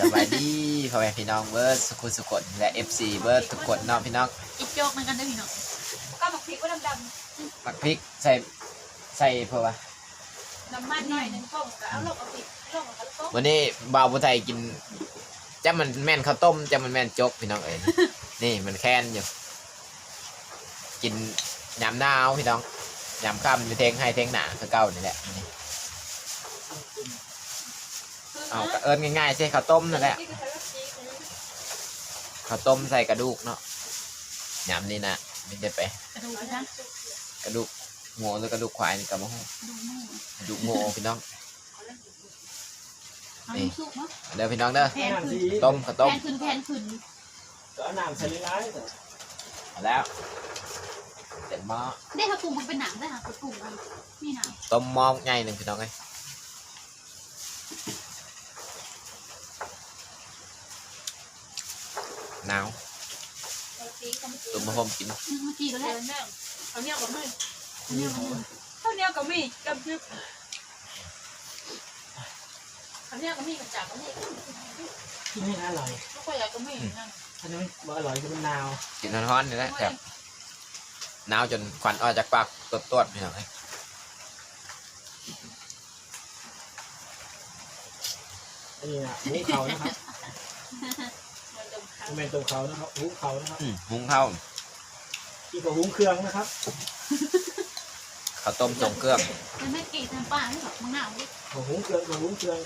สบายดีพ่อแม่พี่น้องเบิร์ดสุขุมสุขนและ FC เบิร์ดทุกคนเน้องพี่น้องอีกโจกเหมือนกันเด้อพี่น้องก็บักพริกก็ดำมักพริกใส่ใส่เพื่อวะๆน้ำมันหน่อยหนึงต้มก็เอาลงเอาพริกลงเอาต้มวันนี้บ่าวผู้ไทยกินจะมันแม่นข้าวต้มจะมันแม่นจกพี่น้องเอ๋ย นี่มันแค้นอยู่ กินยำหน้าวพี่น้องยำข้ามอยู่เทงให้เทงหนาคือเก่านี่แหละนี่ เอาก็เอิญง่ายๆใช่ข้าวต้มนั่นแหละนี่คือใช้พริกนะข้าวต้มใส่กระดูกเนาะยำนี่นะไม่ได้ไป กระดูกนะกระดูกหมูหรือกระดูกควายนี่กับมะฮุดูหมูกระดูกหมูพี่น้องเอาน้ำซุปเนาะเด้อพี่น้องเด้อแพนขึ้นต้มข้าวต้มแพนขึ้นแพนขึ้นเอาน้ำใส่ร้ายเอาแล้วเต็มหม้อได้ค่ะปรุงมันเป็นหนังได้ค่ะปรุงมันนี่หนังต้มหม้อใหญ่หนึ่งพี่น้องเอ้ย หนาวเอาพริกก็ไม่ตุ่มมะฮมกินเมื่อกี้ก็เอแล้วอนั่งเอาเนี่ยกับมืออันนี้มันข้าวเหนียวกับมีกับพริกข้าวเหนียวกับมีกับจ่ากับมีที่นี่อร่อยไม่ค่อยอยากกับมีนั่นอันนี้ว่าอร่อยคือมันนาวกินร้อนๆนี่แหละแบบหนาวจนควันออกจากปากตัวๆพี่น้องเอ้ยอันนี้นะหูเขานะครับ เป็นตัวเขานะครับหูเขานะครับอืมหุงข้าวที่กับหูเครื่องนะครับข้าวต้มทรงเครื่องมันไม่กี่น้ำปลาไม่หรอกมังหนาวดิของหูเครื่องของหูเครื่อง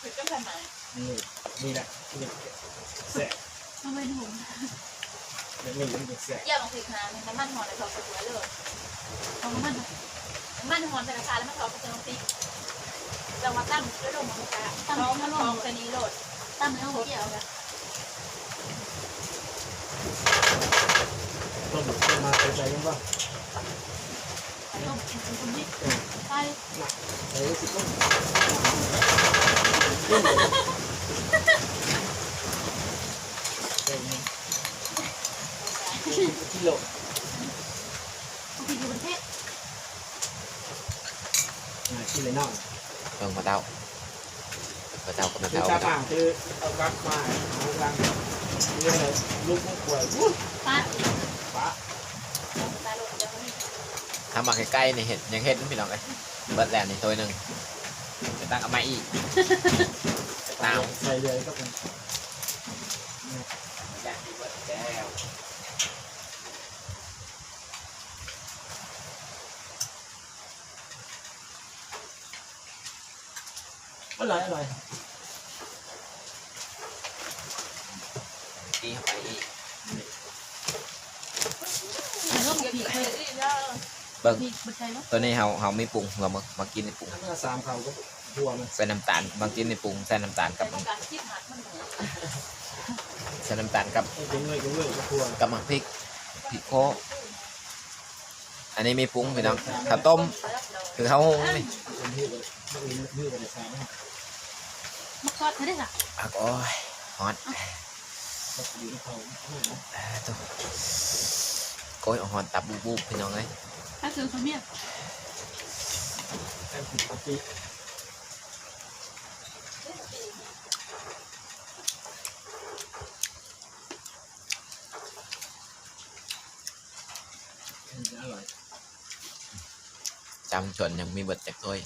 พริกก็ทำไมนี่นี่แหละนี่แสบมันเป็นหุงนี่นี่นี่แสบอย่าลงพริกนะน้ำมันหอมในทอดสวยเลยของมันน้ำมันหอมใส่กระชาแล้วมันทอดกับน้ำพริก เรามาตั้งแล้วลงมันกตั้งมันลงแค่นี้โหลดตั้มแล้วเกี่ยวกันต้มต้มมาใส่ใจยังป่ะต้มเป็นคนนี้ไปใส่สิต้มที่โหลบางทีอยู่ประเทศที่เลยนอก เพิ่งมาเต้ามาเต้ากับมาคือเต้าตาต่างคือเอากลับมาเอากลับเรื่องอะไรลูกผู้ป่วยวุ้ยป้าป้าตาโหลดจะมีถ้ามาใกล้ๆนี่เห็นยังเห็นพี่น้องเอ้ยเบิดแล้วนี่ตัวหนึ่งจะตั้งเอามาอีกหนาวใส่เลยก็เป็นอยากกินเบิดแล้ว อร่อยอร่อยตีเข้าไปอีกแต่ก็เดี๋ยวผีผีเคเคยยได้แล้วเบิ่งผีบันไดแล้วตัวนี้เฮาเฮาไม่ปรุงเรามามากินในปรุงถ้าสามเขาก็บัวมันใส่น้ำตาลบางกินในปรุงใส่น้ำตาลกับแต่การคิดหัดมันเหมือนใส่น้ำตาลกับไอ้เป็นเงยเป็นเงยก็บัวกับหมักพริกพริกโคอันนี้มีปรุงพี่น้องข้าวต้มคือข้าวหุงนี่เป็นที่เลยไมามมาคอดเขาได้ค่ะอักโอ้ยฮอตก็อนเขาอ่าตัวโก้ยเอาฮอตตับบูบูพี่น้องเอ้ยถ้าซื้อเขาเนี่ยจำชนยังมีบิดจากถ้วย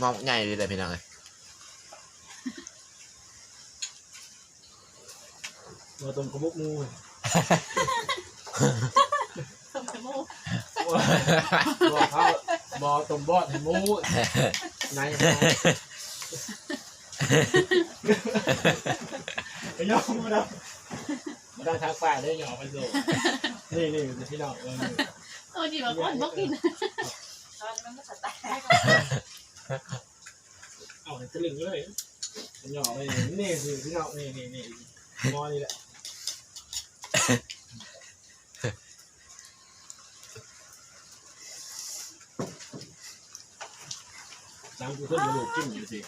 มองง่ายเลยเลยพี่น้องเอ้ยมาต้มกระบอกงูสมัยโม่บอเขาบอต้มบอดให้มูไหนไปย่อมาแล้วมาดังทางฝ่ายได้หย่อไปโซ่นี่นี่พี่น้องเออเออจีบก่อนบอกกิน ตอนมันก็สแต็ก เอาตะลึงเลยหย่อไปนี่สิพี่น้องนี่นี่นี่มอนี่แหละตามกูขึ้นมาดูจิ้มอยู่สิ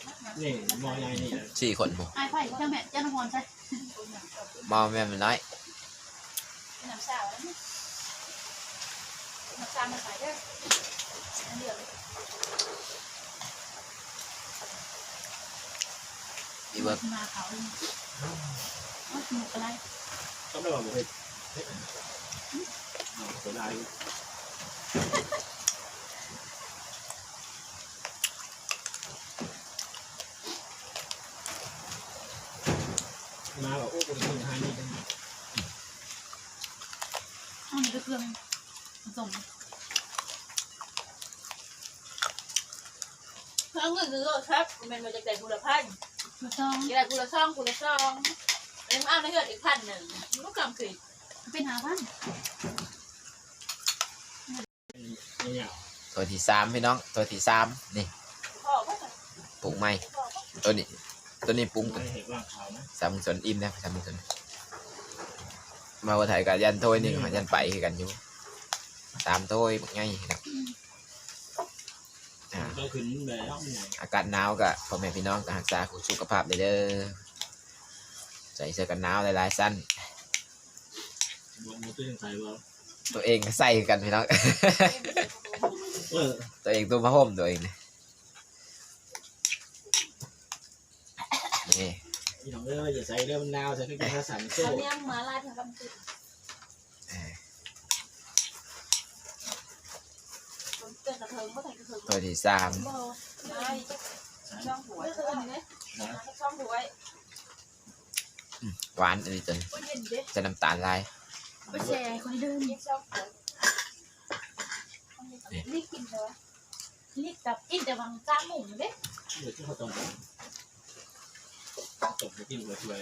นี่มอใหญ่นี่แหละสี่คนหมูไอ้ไผ่เจ้าแม่เจ้าน้ำพรใช่มองแม่มันน้อยน้ำซาวน้ำซาวมาใส่ด้วยอันเดียว มีเวิร์กมาเขาเลยว่าหม อะไรก็ไม่บอกเอาเสียดายมาแบบโอ้กูเป็นคนหานี่กันอันนี้ก็เคองผสมเงินซื้อรถครับมันมาจากแต่กุลพันธ์กระซองกี่ได้กุลซองกุลซองเอ็มเอาในเงินอีกพันหนึ่งมันก็กำคือเป็นหาพันตัวที่สามพี่น้องตัวที่สามนี่พ่อก็ปรุงใหม่พ่อก็ตัวนี้ตัวนี้ปรุงไม่เห็นว่าเขานะสามสนอิ่มนะสามสนมาวันไทยกับยันโทยนึ่ยันไปกันอยู่สามโทยบักไงครั บอ่าก็ขึ้นแล้วเนี่ยอากาศหนาวกับพ่อแม่พี่น้องก็รักษาสุขภาพเลยเด้อใส่เสื้อกันหนาวหลายๆสั้นบอกมือตื้นใส่เราตัวเองก็ใส่คือกันพี่น้องเออตัวเองตัวผ้าห่มตัวเองนะนี่พี่น้องเอ้ยอย่าใส่เรื่องนาวใส่ขึ้นกระสันโซ่เขาเลี้ยงมาลาดทางกำคือ ตัวที่สาม บ่ไม่ช่องหัวช่องนี้ช่องหัว หวานอันนี้ตัวนี้ ก็เย็นเด้ จะน้ำตาลลาย ไปแชร์คนที่เดิน นี่ช่องหัวนี่กินเหรอนี่กับกินแต่บางจ้าหมูเด้ เดี๋ยวที่เขาตรงตกไปกินหัวช่วย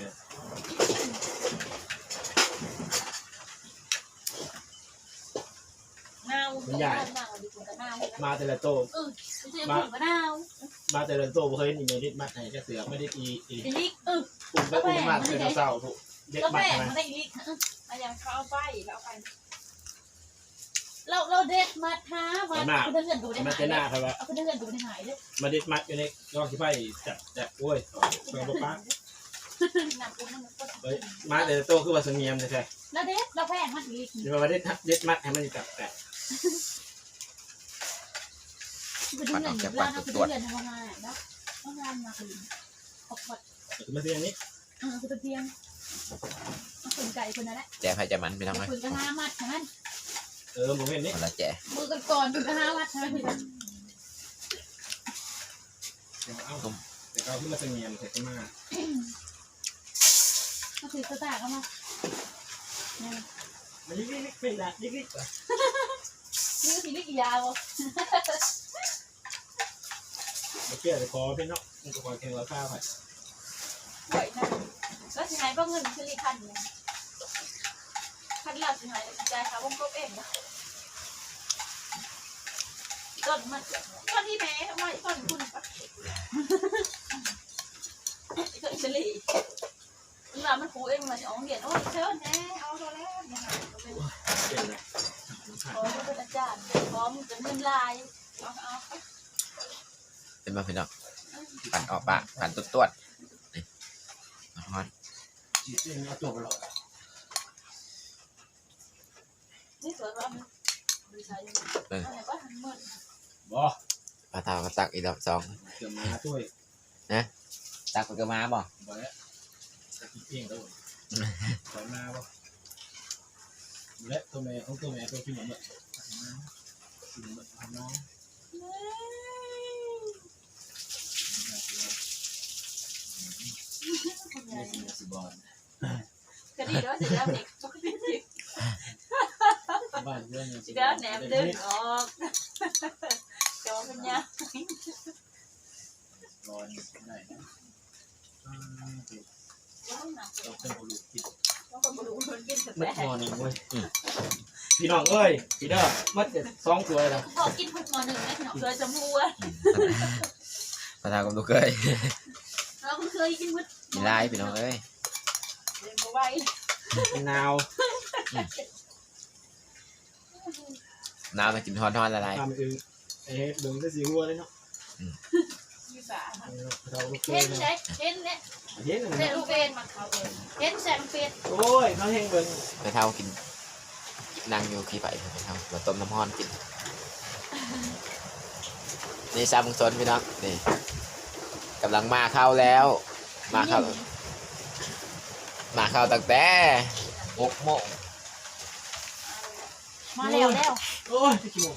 นาวก็นาวดีกว่านาวมาแต่ละโตเออไม่ใช่หมูก็นาวมาแต่ละโตบ่เคยเห็นอีเมลิดมัดไหนจะเสือไม่ได้อีอีอีลิกเออปุ่มไปปุ่มมัดเป็นเศร้าถูกเด็กก็มัดแม่มามาได้อีลิกมาอย่างเขาเอาไปแล้วเอาไปเราเราเด็ดมาท้าวันคุณเดินดูได้มันหาจะยหน้าครับว่าเอาคุณเดินดูได้หายเลยมาเด็ดมัดอยู่ในรองที่ไฟจับจับโอ้ยไปบ่ป้าหนักอุ้มมันก็เฮ้ยมาแต่ละโตคือว่าสงเงียมใช่ไหมเราเด็ดเราแพงมันอีลิกเดี๋ยวมาเด็ดเด็ดมัดให้มันจับแต่ไปดูเงินร้านเอาไปดูเงินทำงานแล้วทำงานมาคืนออกหมดคือมาเรียนนี้เออคือตะเพียงคนไก่คนนั้นแหละแจกให้แจกมันพี่น้องไหมคนก็ห้ามัดใช่ไหมเออโมเมนต์นี้คนละแจกมือกันก่อนคนก็ห้ามัดใช่ไหมพี่เดี๋ยวเอาเดี๋ยวเอาขึ้นมาสงเงียมเสร็จมาก็คือตะตาก็มาเนี่ยมันยิกยิกเป็นละยิกยิก นี่ก็สีลิกยาวมาเกี่ยวคอพี่เนาะมันก็คอยเคียงราคาไปบ่อยนะแล้วสิหายก็เงินคือลิคันเนี่ยคันเราสิหายใจเขาวงกบเองนะต้นมันต้นที่แม่ไม่ต้นคุณปะต้นเฉลี่ยเรามันคูเองมันอ๋องเดียนโอ้ยเชิญแน่เอาตัวแล้วเนี่ยเป็ จารย์พร้อมเป็นเงินลายเอาเอาเป็นมาพี่น้องปั่นออกปะปั่นตุ๊ดตวดนี่มาฮอนจีบเอาจบแล้วนี่สวยว่ามันดีไซน์อะไรก็ทำเหมือนบอปลาเทาก็ตักอีกดอกสองเกี่ยวมาช่วยตักไปก็มาบ่บอแล้วจะกินเองแล้วถอยมาบ่และตัวแม่ของตัวแม่ตัวพี่หนุ่มเนี่ย พี่หนุ่มทำน้องไม่สิสิบอลคดีแล้วสิแล้วเพี่น้องเอ้ยพี่เด้อมัดเจ็ดสองตัวเลยพอกินพุกนอนหนึ่งนะหนอเคยจมูกปลาเทากับลูกเคยเราเคยกินพุกมีลายพี่น้องเอ้ยเรียนไว้มะนาวน้ำมากินทอนทอนละลายทำคือเอ๊ะเบิ่งจะสีหัวเลยเนาะยี่สาเราลูกเคเห็ยนเนาะเลยเห็นเนี่ยเห็นเห็นลูกเป็นมาเขาเห็นแสงเป็นโอ้ยน้องเฮงเบิ่งปลาเทากิน นั่งอยู่ขี้ไผ่ปลาเทามาต้มน้ำฮ้อนกิน นี่ซาบุงซนพี่น้องนี่กำลังมาเข้าแล้ว มาเข้า มาเข้าตั้งแต่หกโมงมาแล้วแล้วโอ้ยจะกี่โมง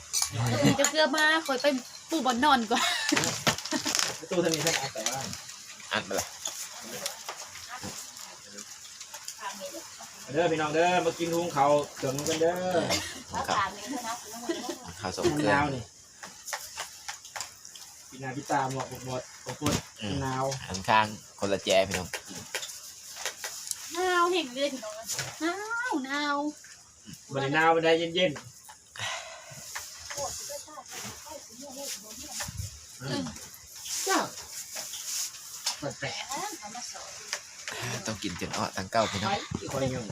เดี๋ยวเกลือมาคอยไปปูบอนนอนก่อนประตูทางนี้ท่านอาแต่ว่าอันไปเลย เด้อพี่น้องเด้อมากินหุงเขาวเติมกันเด้อถ้าถามนี้นะคุณต้องมามาเข้าสมมะเกลือนาวนี่พี่นาพี่ตามหมอกหมดหมดหมดอืมะมนาวหันข้างคนละแจพี่น้องหนาวเห็นเลยพี่น้องหนาวหนาวบรินาวมันได้เย็นๆจ้าแปลก ต้อง กินจนอ้อตั้งเก้าพี่ๆน้ไปองอีกคนยัง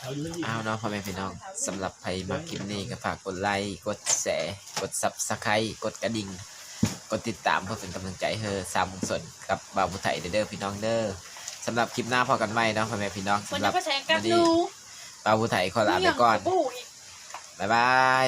เอาอยู่นี่อ้าวเนาะพ่อแม่พี่น้องสำหรับใครมาคลิปนี้ก็ฝากกดไลค์กดแชร์กดซับสไครต์กดกระดิ่งกดติดตามเพื่อเป็นกำลังใจให้สามมุงสนกับบ่าวมุไทยเด้อพี่น้องเด้อสำหรับคลิปหน้าพอกันไหมเนาะพ่อแม่พี่น้องคนสำหจะรับมาแชร์กับวันนี้ดูบ่าวมุไทยขอลาไปก่อนปู่อีกบ๊ายบาย